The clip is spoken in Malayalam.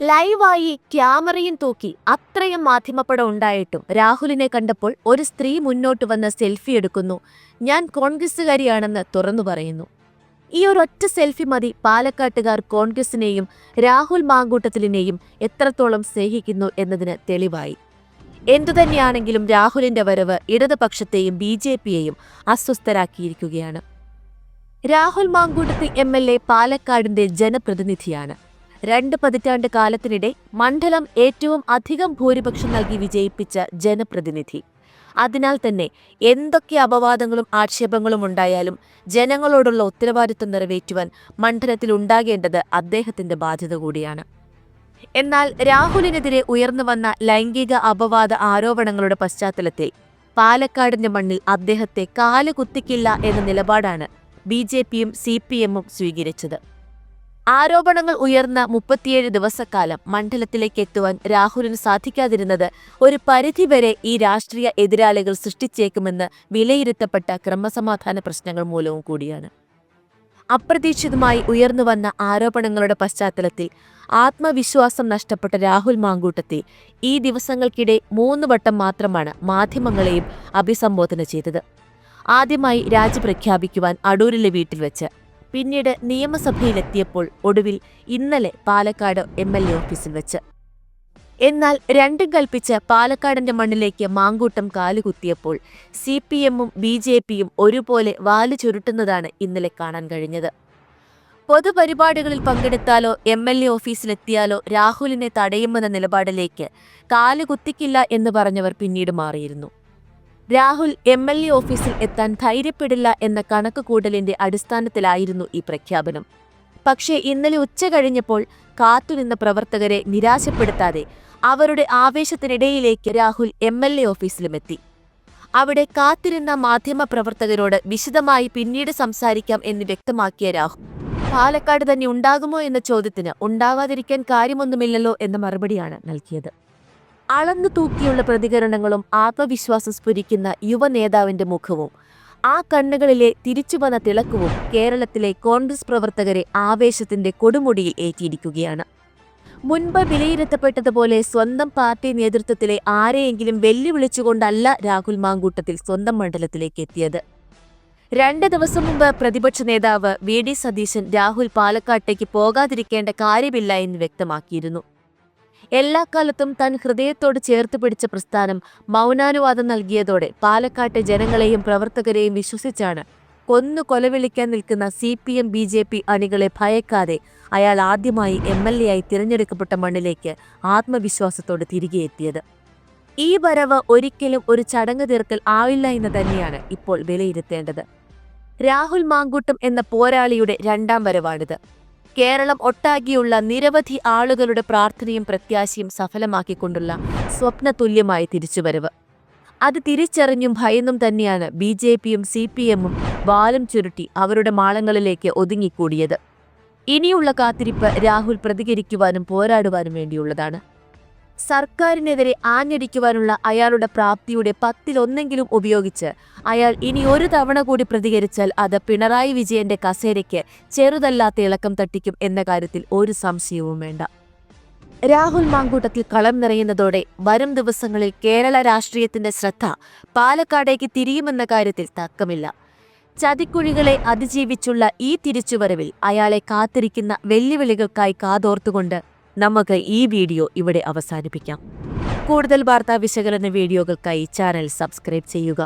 ലൈവായി ക്യാമറയും തൂക്കി അത്രയും മാധ്യമപ്പടം ഉണ്ടായിട്ടും രാഹുലിനെ കണ്ടപ്പോൾ ഒരു സ്ത്രീ മുന്നോട്ട് വന്ന് സെൽഫി എടുക്കുന്നു. ഞാൻ കോൺഗ്രസ്സുകാരിയാണെന്ന് തുറന്നു പറയുന്നു. ഈ ഒരൊറ്റ സെൽഫി മതി പാലക്കാട്ടുകാർ കോൺഗ്രസിനെയും രാഹുൽ മാങ്കൂട്ടത്തിലിനെയും എത്രത്തോളം സ്നേഹിക്കുന്നു എന്നതിന് തെളിവായി. എന്തുതന്നെയാണെങ്കിലും രാഹുലിന്റെ വരവ് ഇടതുപക്ഷത്തെയും ബി ജെ പിയെയും അസ്വസ്ഥരാക്കിയിരിക്കുകയാണ്. Rahul Mankoottathil M L A പാലക്കാടിന്റെ ജനപ്രതിനിധിയാണ്. രണ്ട് പതിറ്റാണ്ട് കാലത്തിനിടെ മണ്ഡലം ഏറ്റവും അധികം ഭൂരിപക്ഷം നൽകി വിജയിപ്പിച്ച ജനപ്രതിനിധി. അതിനാൽ തന്നെ എന്തൊക്കെ അപവാദങ്ങളും ആക്ഷേപങ്ങളും ഉണ്ടായാലും ജനങ്ങളോടുള്ള ഉത്തരവാദിത്വം നിറവേറ്റുവാൻ മണ്ഡലത്തിൽ ഉണ്ടാകേണ്ടത് അദ്ദേഹത്തിന്റെ ബാധ്യത കൂടിയാണ്. എന്നാൽ രാഹുലിനെതിരെ ഉയർന്നു വന്ന ലൈംഗിക അപവാദ ആരോപണങ്ങളുടെ പശ്ചാത്തലത്തിൽ പാലക്കാടിന്റെ മണ്ണിൽ അദ്ദേഹത്തെ കാൽ കുത്തിക്കില്ല എന്ന നിലപാടാണ് ബി ജെ പിയും സി പി എമ്മും സ്വീകരിച്ചത്. ആരോപണങ്ങൾ ഉയർന്ന മുപ്പത്തിയേഴ് ദിവസക്കാലം മണ്ഡലത്തിലേക്ക് എത്തുവാൻ രാഹുലിന് സാധിക്കാതിരുന്നത് ഒരു പരിധിവരെ ഈ രാഷ്ട്രീയ എതിരാളികൾ സൃഷ്ടിച്ചേക്കുമെന്ന് വിലയിരുത്തപ്പെട്ട ക്രമസമാധാന പ്രശ്നങ്ങൾ മൂലവും കൂടിയാണ്. അപ്രതീക്ഷിതമായി ഉയർന്നുവന്ന ആരോപണങ്ങളുടെ പശ്ചാത്തലത്തിൽ ആത്മവിശ്വാസം നഷ്ടപ്പെട്ട രാഹുൽ മാങ്കൂട്ടത്തെ ഈ ദിവസങ്ങൾക്കിടെ മൂന്ന് വട്ടം മാത്രമാണ് മാധ്യമങ്ങളെയും അഭിസംബോധന ചെയ്തത്. ആദ്യമായി രാജി പ്രഖ്യാപിക്കുവാൻ അടൂരിലെ വീട്ടിൽ വെച്ച് പിന്നീട് നിയമസഭയിലെത്തിയപ്പോൾ ഒടുവിൽ ഇന്നലെ പാലക്കാട് എം എൽ എ ഓഫീസിൽ വെച്ച്. എന്നാൽ രണ്ടും കൽപ്പിച്ച് പാലക്കാടിന്റെ മണ്ണിലേക്ക് മാങ്കൂട്ടം കാലുകുത്തിയപ്പോൾ സി പി എമ്മും ബി ജെ പിയും ഒരുപോലെ വാലു ചുരുട്ടുന്നതാണ് ഇന്നലെ കാണാൻ കഴിഞ്ഞത്. പൊതുപരിപാടികളിൽ പങ്കെടുത്താലോ എം എൽ എ ഓഫീസിലെത്തിയാലോ രാഹുലിനെ തടയുമെന്ന നിലപാടിലേക്ക് കാലുകുത്തിക്കില്ല എന്ന് പറഞ്ഞവർ പിന്നീട് മാറിയിരുന്നു. രാഹുൽ എം എൽ എ ഓഫീസിൽ എത്താൻ ധൈര്യപ്പെടില്ല എന്ന കണക്കുകൂടലിന്റെ അടിസ്ഥാനത്തിലായിരുന്നു ഈ പ്രഖ്യാപനം. പക്ഷേ ഇന്നലെ ഉച്ച കഴിഞ്ഞപ്പോൾ കാത്തുനിന്ന പ്രവർത്തകരെ നിരാശപ്പെടുത്താതെ അവരുടെ ആവേശത്തിനിടയിലേക്ക് രാഹുൽ എം എൽ എ ഓഫീസിലുമെത്തി അവിടെ കാത്തിരുന്ന മാധ്യമപ്രവർത്തകരോട് വിശദമായി പിന്നീട് സംസാരിക്കാം എന്ന് വ്യക്തമാക്കിയ രാഹുൽ പാലക്കാട് തന്നെ ഉണ്ടാകുമോ എന്ന ചോദ്യത്തിന് ഉണ്ടാവാതിരിക്കാൻ കാര്യമൊന്നുമില്ലല്ലോ എന്ന മറുപടിയാണ് നൽകിയത്. അളന്നു തൂക്കിയുള്ള പ്രതികരണങ്ങളും ആത്മവിശ്വാസം സ്ഫുരിക്കുന്ന യുവ നേതാവിന്റെ മുഖവും ആ കണ്ണുകളിലെ തിരിച്ചു വന്ന തിളക്കവും കേരളത്തിലെ കോൺഗ്രസ് പ്രവർത്തകരെ ആവേശത്തിന്റെ കൊടുമുടിയിൽ ഏറ്റിയിരിക്കുകയാണ്. മുൻപ് വിലയിരുത്തപ്പെട്ടതുപോലെ സ്വന്തം പാർട്ടി നേതൃത്വത്തിലെ ആരെയെങ്കിലും വെല്ലുവിളിച്ചുകൊണ്ടല്ല രാഹുൽ മാങ്കൂട്ടത്തിൽ സ്വന്തം മണ്ഡലത്തിലേക്ക് എത്തിയത്. രണ്ട് ദിവസം മുമ്പ് പ്രതിപക്ഷ നേതാവ് വി ഡി സതീശൻ രാഹുൽ പാലക്കാട്ടേക്ക് പോകാതിരിക്കേണ്ട കാര്യമില്ല എന്ന് വ്യക്തമാക്കിയിരുന്നു. എല്ലാ കാലത്തും താൻ ഹൃദയത്തോട് ചേർത്ത് പിടിച്ച പ്രസ്ഥാനം മൗനാനുവാദം നൽകിയതോടെ പാലക്കാട്ടെ ജനങ്ങളെയും പ്രവർത്തകരെയും വിശ്വസിച്ചാണ്. കൊന്നു കൊലവിളിക്കാൻ നിൽക്കുന്ന C P M B J P അണികളെ ഭയക്കാതെ അയാൾ ആദ്യമായി എം എൽ എ ആയി തിരഞ്ഞെടുക്കപ്പെട്ട മണ്ണിലേക്ക് ആത്മവിശ്വാസത്തോടെ തിരികെ എത്തിയത്. ഈ വരവ് ഒരിക്കലും ഒരു ചടങ്ങ് തീർക്കൽ ആവില്ല എന്ന് തന്നെയാണ് ഇപ്പോൾ വിലയിരുത്തേണ്ടത്. രാഹുൽ മാങ്കൂട്ടം എന്ന പോരാളിയുടെ രണ്ടാം വരവാണിത്. കേരളം ഒട്ടാകിയുള്ള നിരവധി ആളുകളുടെ പ്രാർത്ഥനയും പ്രത്യാശയും സഫലമാക്കിക്കൊണ്ടുള്ള സ്വപ്നതുല്യമായ തിരിച്ചുവരവ്. അത് തിരിച്ചറിഞ്ഞും ഭയന്നും തന്നെയാണ് ബി ജെ പിയും സി പി എമ്മും വാലും ചുരുട്ടി അവരുടെ മാളങ്ങളിലേക്ക് ഒതുങ്ങിക്കൂടിയത്. ഇനിയുള്ള കാത്തിരിപ്പ് രാഹുൽ പ്രതികരിക്കുവാനും പോരാടുവാനും വേണ്ടിയുള്ളതാണ്. സർക്കാരിനെതിരെ ആഞ്ഞടിക്കുവാനുള്ള അയാളുടെ പ്രാപ്തിയുടെ പത്തിലൊന്നെങ്കിലും ഉപയോഗിച്ച് അയാൾ ഇനി ഒരു തവണ കൂടി പ്രതികരിച്ചാൽ അത് പിണറായി വിജയന്റെ കസേരയ്ക്ക് ചെറുതല്ലാത്ത ഇളക്കം തട്ടിക്കും എന്ന കാര്യത്തിൽ ഒരു സംശയവും വേണ്ട. രാഹുൽ മാങ്കൂട്ടത്തിൽ കളം നിറയുന്നതോടെ വരും ദിവസങ്ങളിൽ കേരള രാഷ്ട്രീയത്തിന്റെ ശ്രദ്ധ പാലക്കാടേക്ക് തിരിയുമെന്ന കാര്യത്തിൽ തക്കമില്ല ചതിക്കുഴികളെ അതിജീവിച്ചുള്ള ഈ തിരിച്ചുവരവിൽ അയാളെ കാത്തിരിക്കുന്ന വെല്ലുവിളികൾക്കായി കാതോർത്തുകൊണ്ട് നമുക്ക് ഈ വീഡിയോ ഇവിടെ അവസാനിപ്പിക്കാം. കൂടുതൽ വാർത്താ വിശകലന വീഡിയോകൾക്കായി ചാനൽ സബ്സ്ക്രൈബ് ചെയ്യുക.